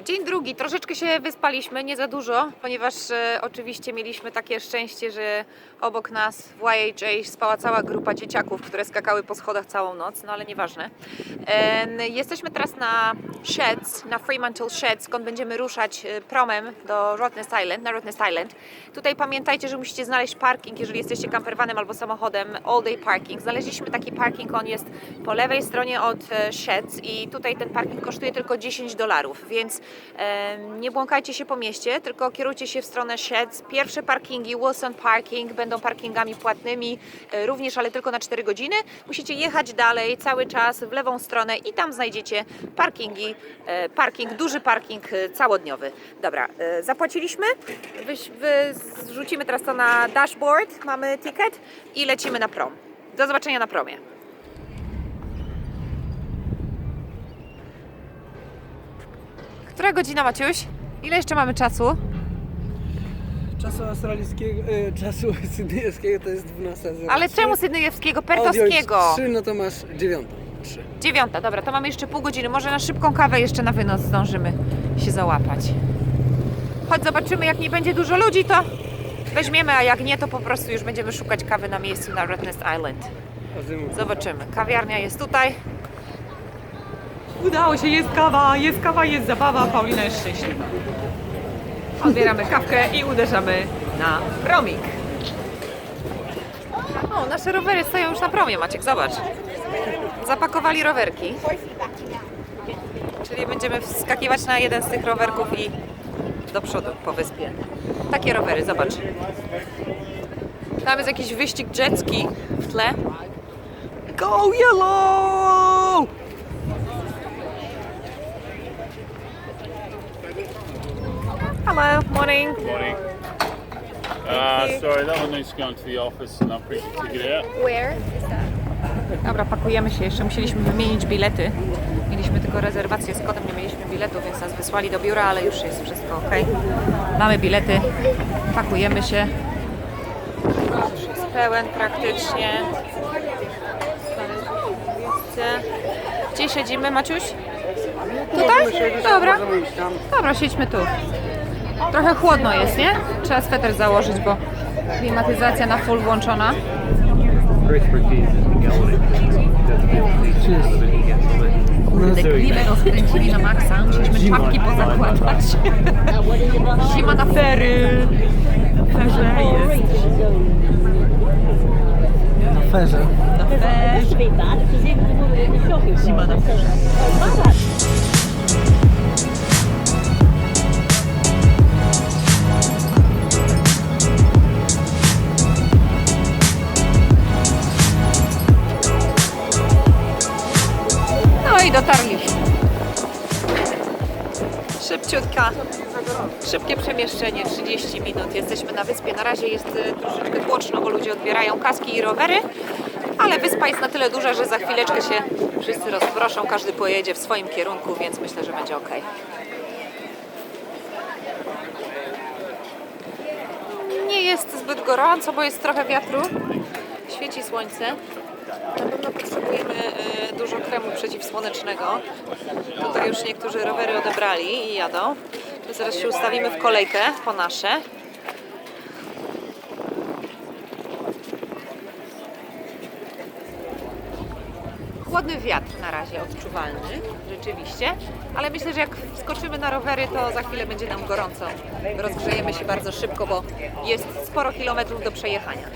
dobry, dzień drugi. Troszeczkę się wyspaliśmy, nie za dużo, ponieważ e, oczywiście mieliśmy takie szczęście, że obok nas w YHA spała cała grupa dzieciaków, które skakały po schodach całą noc, no ale nieważne. Em, jesteśmy teraz na Sheds, na Fremantle Sheds, skąd będziemy ruszać e, promem do Rottnest Island, na Rottnest Island. Tutaj pamiętajcie, że musicie znaleźć parking, jeżeli jesteście kampervanem albo samochodem, all day parking. Znaleźliśmy taki parking, on jest po lewej stronie od e, Sheds i tutaj ten parking kosztuje tylko 10 dolarów, więc e, nie błąkajcie się po mieście, tylko kierujcie się w stronę Sheds. Pierwsze parkingi, Wilson Parking, będą parkingami płatnymi e, również, ale tylko na 4 godziny. Musicie jechać dalej cały czas w lewą stronę i tam znajdziecie parkingi, e, parking, duży parking e, całodniowy. Dobra, zapłaciliśmy, zrzucimy teraz to na dashboard, mamy ticket i lecimy na prom. Do zobaczenia na promie. Która godzina, Maciuś? Ile jeszcze mamy czasu? Czasu australijskiego, e, czasu sydneyjskiego to jest 12.03. Ale czemu sydneyjewskiego, Odjąć pertowskiego? 3, no to masz dziewiątą. 3. Dziewiąta, dobra, to mamy jeszcze pół godziny. Może na szybką kawę jeszcze na wynos zdążymy się załapać. Chodź zobaczymy, jak nie będzie dużo ludzi, to weźmiemy, a jak nie, to po prostu już będziemy szukać kawy na miejscu na Rottnest Island. Zobaczymy. Kawiarnia jest tutaj. Udało się, jest kawa, jest kawa, jest zabawa. Paulina jest szczęśliwa. Odbieramy kawkę i uderzamy na promik. O, nasze rowery stoją już na promie, Maciek, zobacz. Zapakowali rowerki. Czyli będziemy wskakiwać na jeden z tych rowerków i do przodu po wyspie. Takie rowery, zobacz. Tam jest jakiś wyścig jetski w tle. Go yellow! Hello, morning. Morning. Uh, sorry, that one needs to go into the office and I'll print your ticket out. Where is that? Dobra, pakujemy się jeszcze. Musieliśmy wymienić bilety. Mieliśmy tylko rezerwację z kodem, nie mieliśmy biletu, więc nas wysłali do biura, ale już jest wszystko ok. Mamy bilety, pakujemy się. Już jest pełen praktycznie. Gdzie siedzimy, Maciuś? Tutaj? Dobra. Dobra, siedźmy tu. Trochę chłodno jest, nie? Trzeba sweter założyć, bo klimatyzacja na full włączona. Kurde, klimę rozkręcili na maksa, musieliśmy czapki pozakładać. Zima na fery. Ferze jest. Na ferze. Na ferze. Zima na ferze. I dotarliśmy. Szybciutka. Szybkie przemieszczenie, 30 minut. Jesteśmy na wyspie. Na razie jest y, troszeczkę tłoczno, bo ludzie odbierają kaski i rowery, ale wyspa jest na tyle duża, że za chwileczkę się wszyscy rozproszą, każdy pojedzie w swoim kierunku, więc myślę, że będzie ok. Nie jest zbyt gorąco, bo jest trochę wiatru. Świeci słońce. Na pewno potrzebujemy y, dużo kremu przeciwsłonecznego. Tutaj już niektórzy rowery odebrali i jadą. My zaraz się ustawimy w kolejkę po nasze. Chłodny wiatr na razie odczuwalny, rzeczywiście, ale myślę, że jak wskoczymy na rowery, to za chwilę będzie nam gorąco. Rozgrzejemy się bardzo szybko, bo jest sporo kilometrów do przejechania.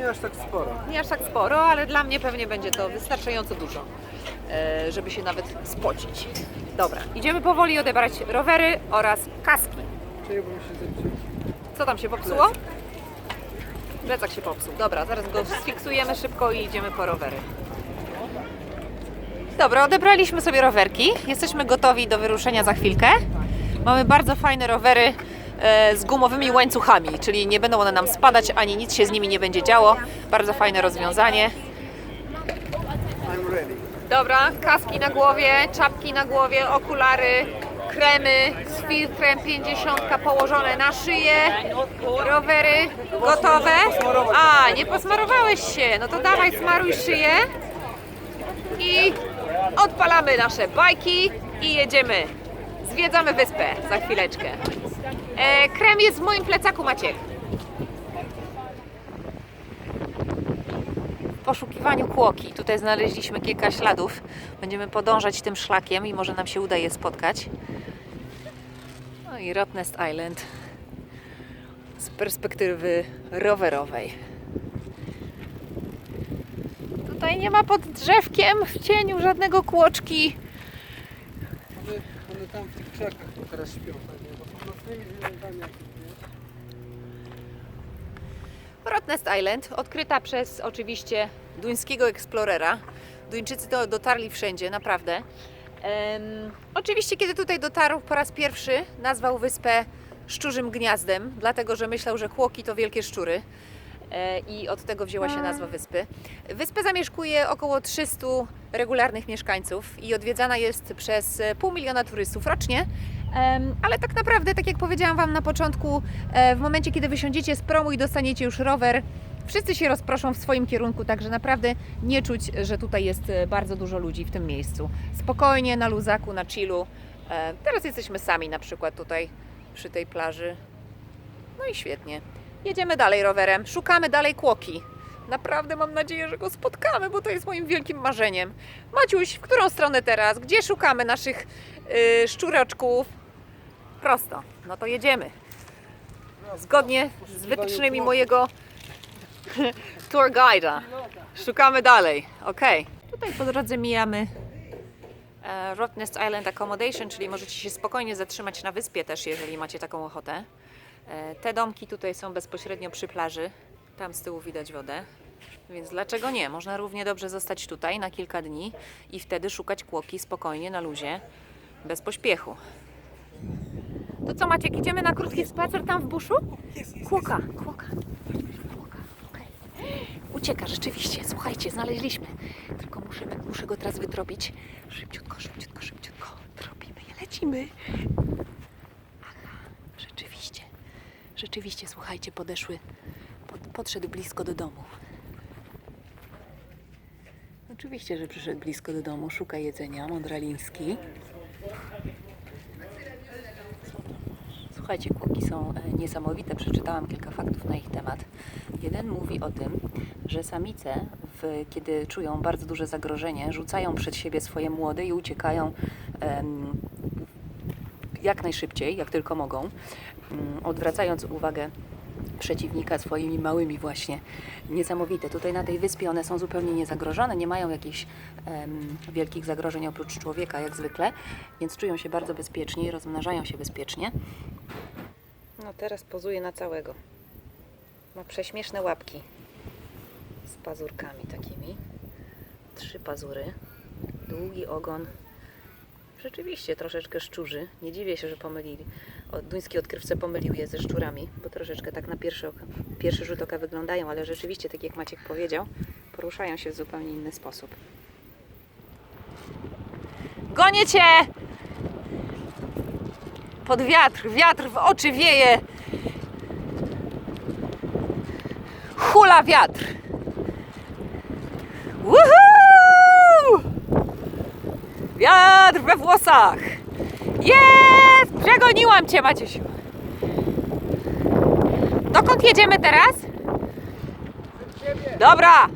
Nie aż tak sporo. Nie aż tak sporo, ale dla mnie pewnie będzie to wystarczająco dużo, e, żeby się nawet spocić. Dobra, idziemy powoli odebrać rowery oraz kaski. Czego się? Co tam się popsuło? Plecak się popsuł. Dobra, zaraz go sfiksujemy szybko i idziemy po rowery. Dobra, odebraliśmy sobie rowerki. Jesteśmy gotowi do wyruszenia za chwilkę. Mamy bardzo fajne rowery z gumowymi łańcuchami, czyli nie będą one nam spadać, ani nic się z nimi nie będzie działo. Bardzo fajne rozwiązanie. Dobra, kaski na głowie, czapki na głowie, okulary, kremy z filtrem 50 położone na szyję, rowery gotowe. A, nie posmarowałeś się, no to dawaj smaruj szyję i odpalamy nasze bajki i jedziemy. Zwiedzamy wyspę za chwileczkę. E, krem jest w moim plecaku, Maciek. W poszukiwaniu kłoki. Tutaj znaleźliśmy kilka śladów. Będziemy podążać tym szlakiem i może nam się uda je spotkać. No i Rottnest Island z perspektywy rowerowej. Tutaj nie ma pod drzewkiem w cieniu żadnego kłoczki. One, one tam w tych krzakach teraz śpią Rottnest Island, odkryta przez oczywiście duńskiego eksplorera. Duńczycy do, dotarli wszędzie, naprawdę. Em, oczywiście, kiedy tutaj dotarł po raz pierwszy, nazwał wyspę Szczurzym Gniazdem, dlatego że myślał, że kłoki to wielkie szczury. E, I od tego wzięła się nazwa wyspy. Wyspę zamieszkuje około 300 regularnych mieszkańców i odwiedzana jest przez pół miliona turystów rocznie. Ale tak naprawdę, tak jak powiedziałam Wam na początku, e, w momencie, kiedy wysiądziecie z promu i dostaniecie już rower, wszyscy się rozproszą w swoim kierunku, także naprawdę nie czuć, że tutaj jest e, bardzo dużo ludzi w tym miejscu. Spokojnie, na luzaku, na chillu. E, Teraz jesteśmy sami na przykład tutaj przy tej plaży. No i świetnie. Jedziemy dalej rowerem, szukamy dalej kłoki. Naprawdę mam nadzieję, że go spotkamy, bo to jest moim wielkim marzeniem. Maciuś, w którą stronę teraz? Gdzie szukamy naszych yy, szczuraczków? Prosto. No to jedziemy. Zgodnie z wytycznymi mojego tour guide'a. Szukamy dalej. Okej. Tutaj po drodze mijamy e, Rottnest Island Accommodation, czyli możecie się spokojnie zatrzymać na wyspie też, jeżeli macie taką ochotę. E, Te domki tutaj są bezpośrednio przy plaży. Tam z tyłu widać wodę. Więc dlaczego nie? Można równie dobrze zostać tutaj na kilka dni i wtedy szukać kłoki spokojnie, na luzie, bez pośpiechu. To co Maciek, idziemy na krótki spacer tam w buszu? Kłoka, kłoka. Kłoka. Ucieka, rzeczywiście, słuchajcie, znaleźliśmy. Tylko muszę, muszę go teraz wytropić. Szybciutko, szybciutko, szybciutko. Tropimy je, lecimy. Aha, rzeczywiście. Rzeczywiście, słuchajcie, podeszły, pod, podszedł blisko do domu. Oczywiście, że przyszedł blisko do domu, szuka jedzenia, mądraliński. Słuchajcie, kłoki są e, niesamowite. Przeczytałam kilka faktów na ich temat. Jeden mówi o tym, że samice, w, kiedy czują bardzo duże zagrożenie, rzucają przed siebie swoje młode i uciekają em, jak najszybciej, jak tylko mogą, mm, odwracając uwagę przeciwnika swoimi małymi właśnie. Niesamowite. Tutaj na tej wyspie one są zupełnie niezagrożone, nie mają jakichś em, wielkich zagrożeń oprócz człowieka jak zwykle, więc czują się bardzo bezpiecznie i rozmnażają się bezpiecznie. No teraz pozuje na całego. Ma prześmieszne łapki z pazurkami takimi. Trzy pazury, długi ogon. Rzeczywiście troszeczkę szczurzy. Nie dziwię się, że pomylili. O, duński odkrywca pomylił je ze szczurami, bo troszeczkę tak na pierwszy, oka, pierwszy rzut oka wyglądają, ale rzeczywiście, tak jak Maciek powiedział, poruszają się w zupełnie inny sposób. Gonię cię! Pod wiatr, wiatr w oczy wieje. Hula wiatr. Woohoo! Wiatr we włosach. Jest! Przegoniłam cię, Maciusiu. Dokąd jedziemy teraz? Dobra.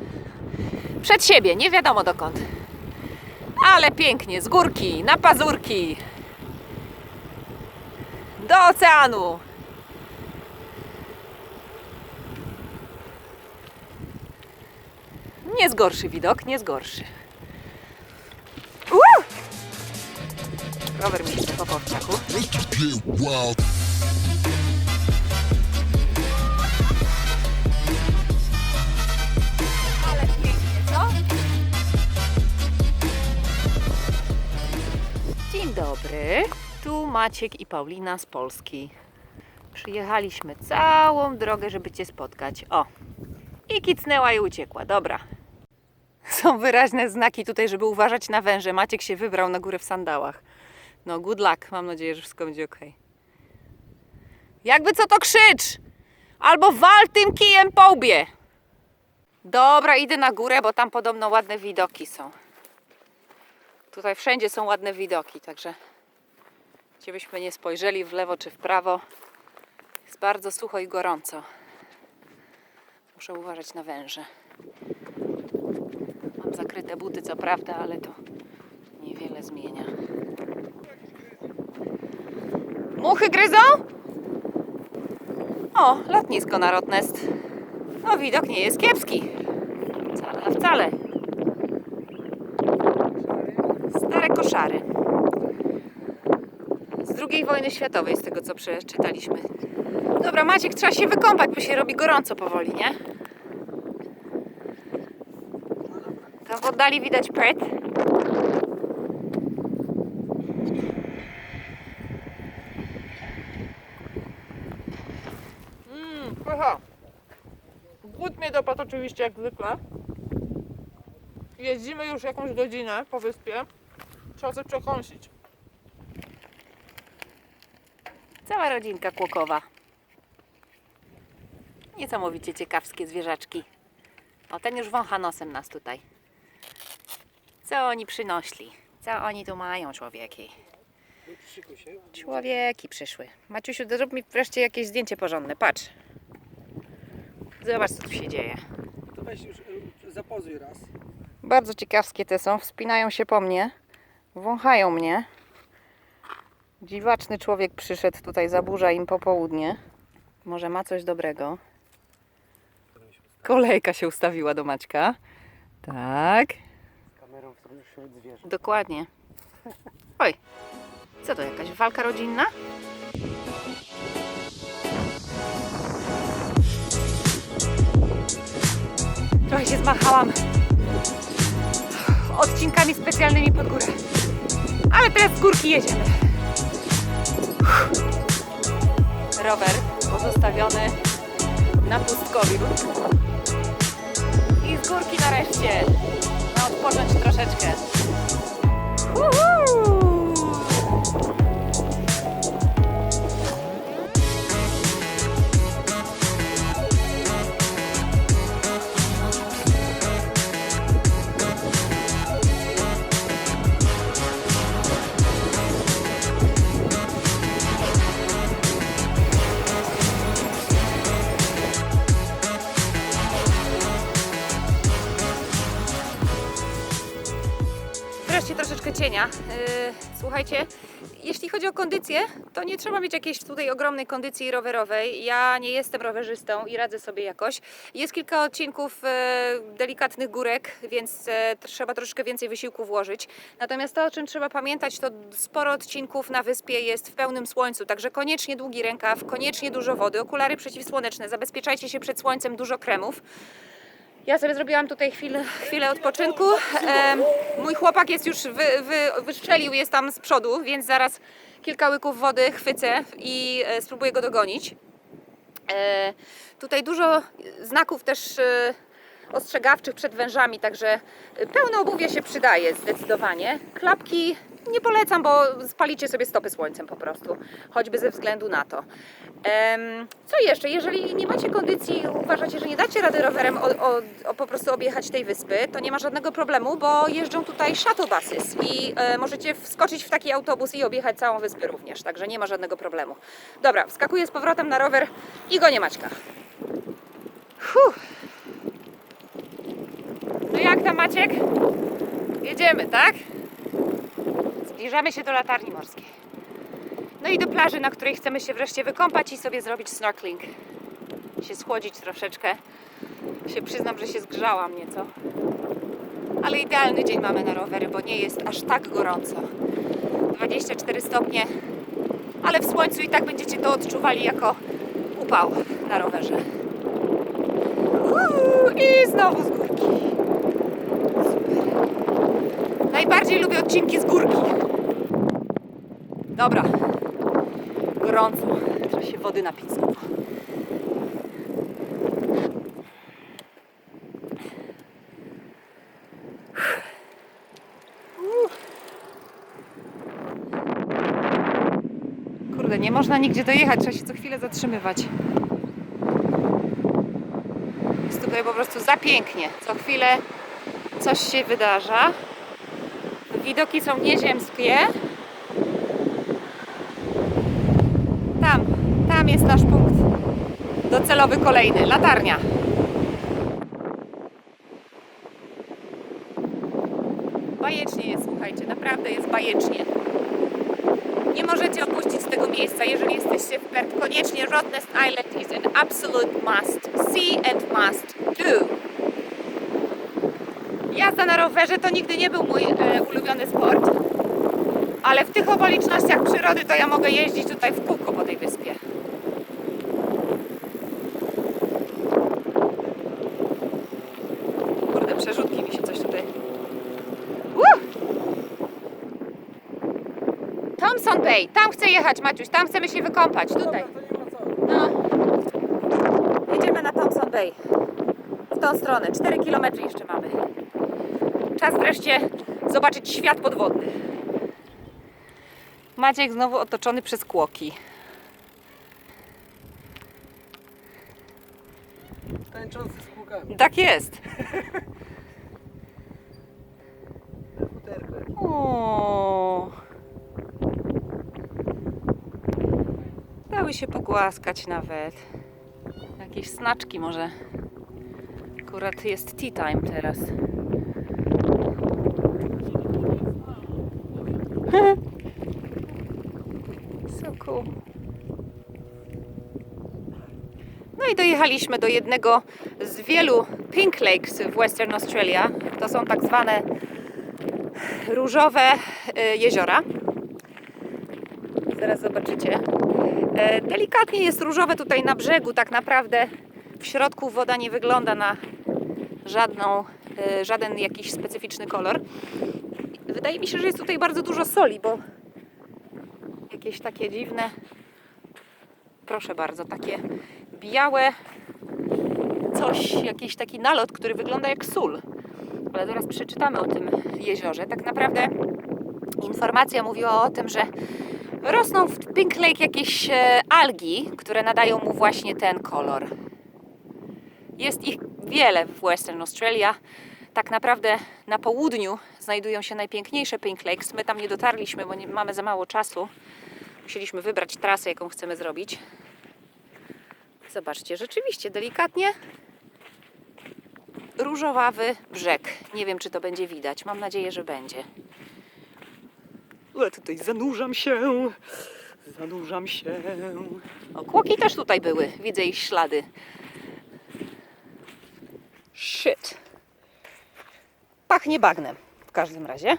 Przed siebie, nie wiadomo dokąd. Ale pięknie, z górki, na pazurki. Do oceanu. Nie jest gorszy widok, nie jest gorszy. Uuu! Rower mi się po co? Dzień dobry. Tu Maciek i Paulina z Polski. Przyjechaliśmy całą drogę, żeby Cię spotkać. O! I kicnęła i uciekła. Dobra. Są wyraźne znaki tutaj, żeby uważać na węże. Maciek się wybrał na górę w sandałach. No, good luck. Mam nadzieję, że wszystko będzie ok. Jakby co to krzycz! Albo wal tym kijem po łbie! Dobra, idę na górę, bo tam podobno ładne widoki są. Tutaj wszędzie są ładne widoki, także gdzie byśmy nie spojrzeli w lewo czy w prawo, jest bardzo sucho i gorąco. Muszę uważać na węże. Mam zakryte buty, co prawda, ale to niewiele zmienia. Muchy gryzą? O, lotnisko na Rotnest. No, widok nie jest kiepski. Wcale, wcale. Stare koszary. II wojny światowej, z tego co przeczytaliśmy. Dobra, Maciek, trzeba się wykąpać, bo się robi gorąco powoli, nie? Tam w oddali widać Perth. Mmm, pycha. Głód mnie dopadł oczywiście jak zwykle. Jeździmy już jakąś godzinę po wyspie. Trzeba coś przekąsić. Cała rodzinka kłokowa. Niesamowicie ciekawskie zwierzaczki. O, ten już wącha nosem nas tutaj. Co oni przynośli? Co oni tu mają, człowieki? Człowieki przyszły. Maciusiu, zrób mi wreszcie jakieś zdjęcie porządne. Patrz. Zobacz, co tu się dzieje. To weź już y, zapozuj raz. Bardzo ciekawskie te są. Wspinają się po mnie. Wąchają mnie. Dziwaczny człowiek przyszedł tutaj, zaburza im popołudnie. Może ma coś dobrego. Kolejka się ustawiła do Maćka. Tak, Z kamerą wśród zwierząt. dokładnie. Oj, co to jakaś walka rodzinna? Trochę się zmachałam odcinkami specjalnymi pod górę. Ale teraz z górki jedziemy. Rower pozostawiony na pustkowiu. I z górki nareszcie. Na odpocząć troszeczkę. Yy, Słuchajcie, jeśli chodzi o kondycję, to nie trzeba mieć jakiejś tutaj ogromnej kondycji rowerowej. Ja nie jestem rowerzystą i radzę sobie jakoś. Jest kilka odcinków e, delikatnych górek, więc e, trzeba troszeczkę więcej wysiłku włożyć. Natomiast to, o czym trzeba pamiętać, to sporo odcinków na wyspie jest w pełnym słońcu, także koniecznie długi rękaw, koniecznie dużo wody, okulary przeciwsłoneczne, zabezpieczajcie się przed słońcem, dużo kremów. Ja sobie zrobiłam tutaj chwilę, chwilę odpoczynku. Em, mój chłopak jest już wy, wy, wyszczelił, jest tam z przodu, więc zaraz kilka łyków wody chwycę i e, spróbuję go dogonić. E, tutaj dużo znaków też e, ostrzegawczych przed wężami, także pełne obuwie się przydaje zdecydowanie. Klapki nie polecam, bo spalicie sobie stopy słońcem po prostu, choćby ze względu na to. Co jeszcze? Jeżeli nie macie kondycji, uważacie, że nie dacie rady rowerem o, o, o po prostu objechać tej wyspy, to nie ma żadnego problemu, bo jeżdżą tutaj shuttle buses i e, możecie wskoczyć w taki autobus i objechać całą wyspę również, także nie ma żadnego problemu. Dobra, wskakuję z powrotem na rower i gonię Maćka. Fuh. No jak tam Maciek? Jedziemy, tak? Zbliżamy się do latarni morskiej. No i do plaży, na której chcemy się wreszcie wykąpać i sobie zrobić snorkeling. Się schłodzić troszeczkę. Się przyznam, że się zgrzałam nieco. Ale idealny dzień mamy na rowery, bo nie jest aż tak gorąco. 24 stopnie, ale w słońcu i tak będziecie to odczuwali jako upał na rowerze. Uuu, I znowu z górki. Super. Najbardziej lubię odcinki z górki. Dobra. Gorąco. Trzeba się wody napić znowu. Kurde, nie można nigdzie dojechać, trzeba się co chwilę zatrzymywać. Jest tutaj po prostu za pięknie. Co chwilę coś się wydarza. Widoki są nieziemskie. Tam, tam jest nasz punkt docelowy kolejny, latarnia. Bajecznie jest, słuchajcie, naprawdę jest bajecznie. Nie możecie opuścić tego miejsca, jeżeli jesteście w Perth. Koniecznie Rottnest Island is an absolute must see and must do. Jazda na rowerze to nigdy nie był mój e, ulubiony sport, ale w tych okolicznościach przyrody to ja mogę jeździć tutaj w kółko po tej wyspie. Kurde, przerzutki mi się coś tutaj... Uh! Thompson Bay, tam chcę jechać Maciuś, tam chcemy się wykąpać, tutaj. No. Jedziemy na Thompson Bay. W tą stronę. 4 km jeszcze mamy. Czas wreszcie zobaczyć świat podwodny. Maciek znowu otoczony przez kłoki. Tańczący z kółkami. Tak jest. O. Dały się pogłaskać nawet. Jakieś snaczki może. Akurat jest tea time teraz. so cool. No i dojechaliśmy do jednego z wielu Pink Lakes w Western Australia. To są tak zwane różowe e, jeziora. Zaraz zobaczycie. E, Delikatnie jest różowe tutaj na brzegu, tak naprawdę w środku woda nie wygląda na żadną, e, żaden jakiś specyficzny kolor. Wydaje mi się, że jest tutaj bardzo dużo soli, bo jakieś takie dziwne, proszę bardzo, takie białe coś, jakiś taki nalot, który wygląda jak sól ale zaraz przeczytamy o tym jeziorze. Tak naprawdę informacja mówiła o tym, że rosną w Pink Lake jakieś e, algi, które nadają mu właśnie ten kolor. Jest ich wiele w Western Australia. Tak naprawdę na południu znajdują się najpiękniejsze Pink Lakes. My tam nie dotarliśmy, bo nie, mamy za mało czasu. Musieliśmy wybrać trasę, jaką chcemy zrobić. Zobaczcie, rzeczywiście delikatnie różowawy brzeg. Nie wiem, czy to będzie widać. Mam nadzieję, że będzie. Ale tutaj zanurzam się. Zanurzam się. O, kłoki też tutaj były. Widzę ich ślady. Shit. Pachnie bagnem każdym razie.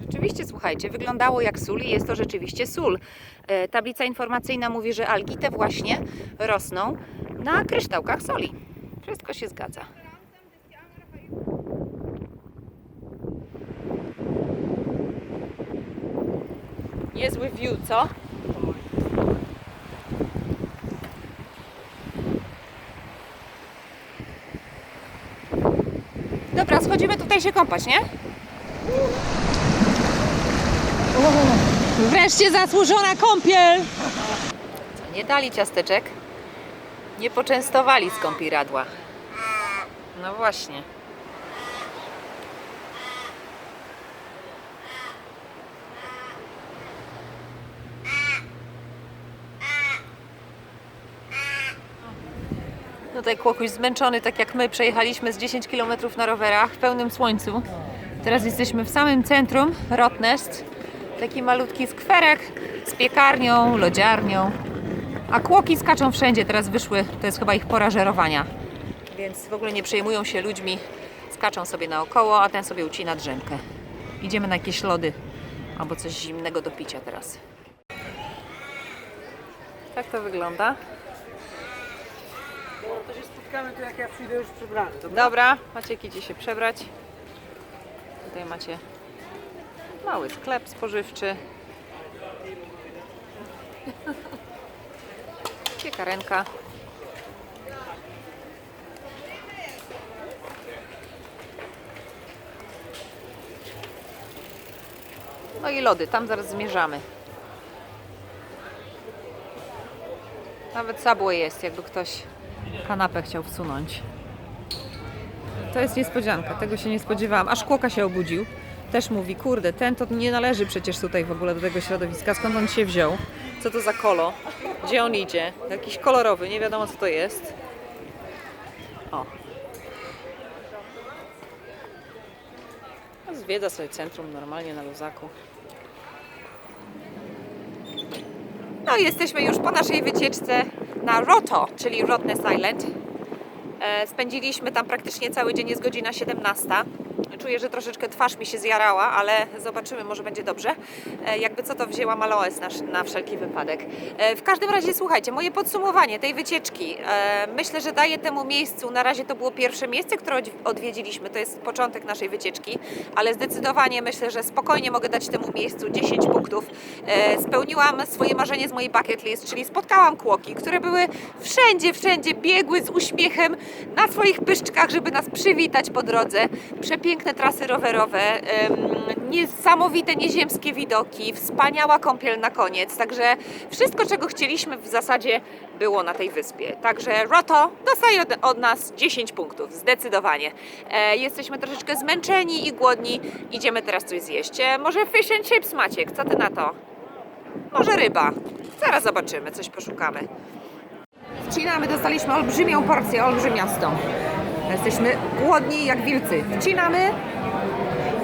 Rzeczywiście, słuchajcie, wyglądało jak sól i jest to rzeczywiście sól. E, tablica informacyjna mówi, że algi te właśnie rosną na kryształkach soli. Wszystko się zgadza. Niezły view, co? Dobra, schodzimy tutaj się kąpać, nie? Wreszcie zasłużona kąpiel! Nie dali ciasteczek? Nie poczęstowali z kąpiradła. No właśnie. Tutaj Kłokuś zmęczony, tak jak my, przejechaliśmy z 10 km na rowerach w pełnym słońcu. Teraz jesteśmy w samym centrum Rotnest. Taki malutki skwerek z piekarnią, lodziarnią. A kłoki skaczą wszędzie, teraz wyszły, to jest chyba ich pora żerowania. Więc w ogóle nie przejmują się ludźmi, skaczą sobie naokoło, a ten sobie ucina drzemkę. Idziemy na jakieś lody albo coś zimnego do picia teraz. Tak to wygląda. To się spotkamy tu jak ja przyjdę już przebrany. Dobra? Dobra, Maciek idzie się przebrać. Tutaj macie mały sklep spożywczy. Piekarenka. No i lody, tam zaraz zmierzamy. Nawet Subway jest, jakby ktoś kanapę chciał wsunąć. To jest niespodzianka, tego się nie spodziewałam. Aż kłoka się obudził. też mówi, kurde, ten to nie należy przecież tutaj w ogóle do tego środowiska. Skąd on się wziął? Co to za kolo? Gdzie on idzie? Jakiś kolorowy, nie wiadomo co to jest. O. No, Zwiedza sobie centrum normalnie na luzaku. No jesteśmy już po naszej wycieczce na Roto, czyli Rottnest Island. E, Spędziliśmy tam praktycznie cały dzień, jest godzina 17. Czuję, że troszeczkę twarz mi się zjarała, ale zobaczymy, może będzie dobrze. E, Jakby co to wzięłam aloes na, na wszelki wypadek. E, W każdym razie słuchajcie, moje podsumowanie tej wycieczki. E, Myślę, że daję temu miejscu, na razie to było pierwsze miejsce, które odwi- odwiedziliśmy, to jest początek naszej wycieczki, ale zdecydowanie myślę, że spokojnie mogę dać temu miejscu 10 punktów. Spełniłam swoje marzenie z mojej bucket list, czyli spotkałam kłoki, które były wszędzie, wszędzie biegły z uśmiechem na swoich pyszczkach, żeby nas przywitać po drodze. Przepiękne trasy rowerowe, niesamowite nieziemskie widoki, wspaniała kąpiel na koniec. Także wszystko, czego chcieliśmy w zasadzie było na tej wyspie. Także Roto dostaje od, od nas 10 punktów, zdecydowanie. E, jesteśmy troszeczkę zmęczeni i głodni. Idziemy teraz coś zjeść. E, może fish and chips, Maciek, co ty na to? Może ryba. Zaraz zobaczymy, coś poszukamy. Wcinamy, dostaliśmy olbrzymią porcję, olbrzymiastą. Jesteśmy głodni jak wilcy. Wcinamy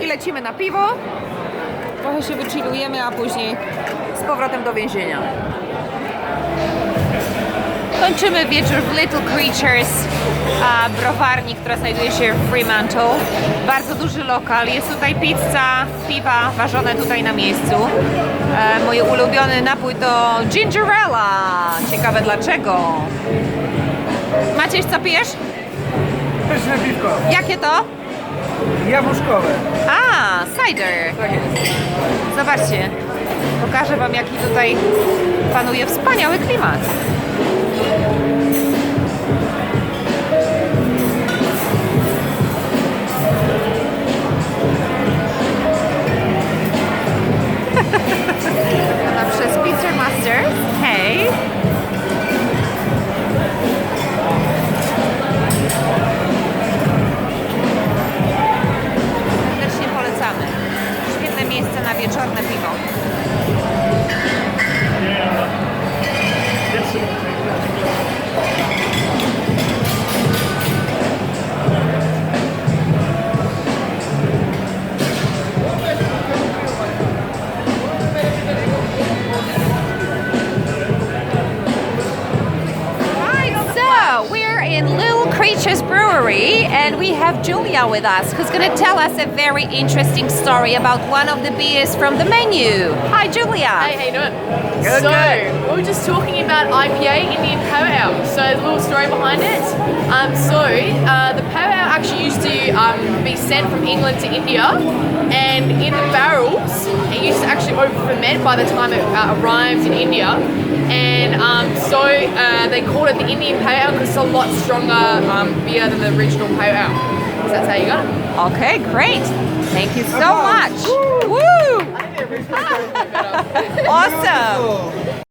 i lecimy na piwo. Trochę się wychillujemy, a później z powrotem do więzienia. Kończymy wieczór w Little Creatures, a browarni, która znajduje się w Fremantle. Bardzo duży lokal. Jest tutaj pizza, piwa ważone tutaj na miejscu. E, mój ulubiony napój to gingerella. Ciekawe dlaczego. Maciej, co pijesz? Pyszne piwko, Jakie to? jabłuszkowe. A, cider. Tak jest. Zobaczcie. Pokażę Wam, jaki tutaj panuje wspaniały klimat. Przez Pizza Masters. Hej! With us who's going to tell us a very interesting story about one of the beers from the menu. Hi, Julia. Hey, how you doing? Good, so, good. we were just talking about IPA, Indian Pale Ale. So, there's a little story behind it. Um, so, uh, the Pale Ale actually used to um, be sent from England to India, and in the barrels, it used to actually over ferment by the time it uh, arrived in India. And um, so, uh, they called it the Indian Pale Ale because it's a lot stronger um, beer than the original Pale Ale. That's how you got it. Okay, great. Thank you so much. Woo! Awesome.